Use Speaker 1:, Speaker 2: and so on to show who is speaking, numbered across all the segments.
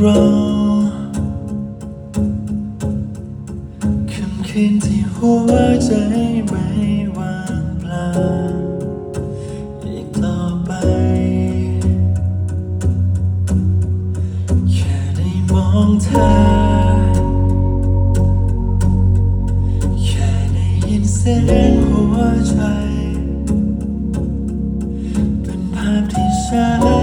Speaker 1: เราคืนคืที่หัวใจไม่ว่างเปล่าอีกต่อไป แค่ได้มองเธอ แค่ได้ยินเสียงหัวใจ เป็นภาพที่ฉัน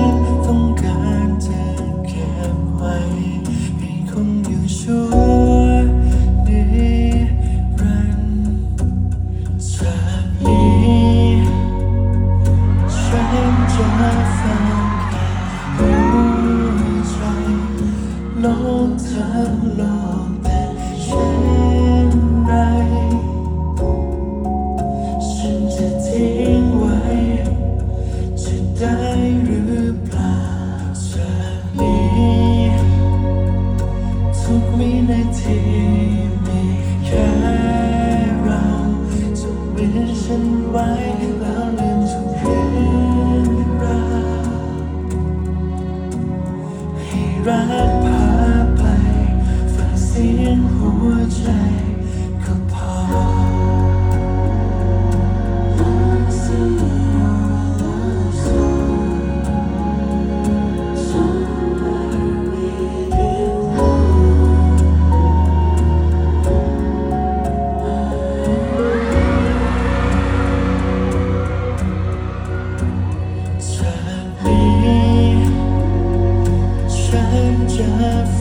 Speaker 1: กทั้งโลกเป็นเช่นไร ฉันจะทิ้งไว้ จะได้หรือเปล่าจากนี้ทุกวินาทีมีแค่เราจะเว้นฉันไว้แล้วลืมทุกเรื่องราวให้รักพาไปฟังเสียงหัวใจก็พอจ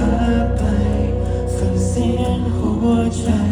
Speaker 1: try.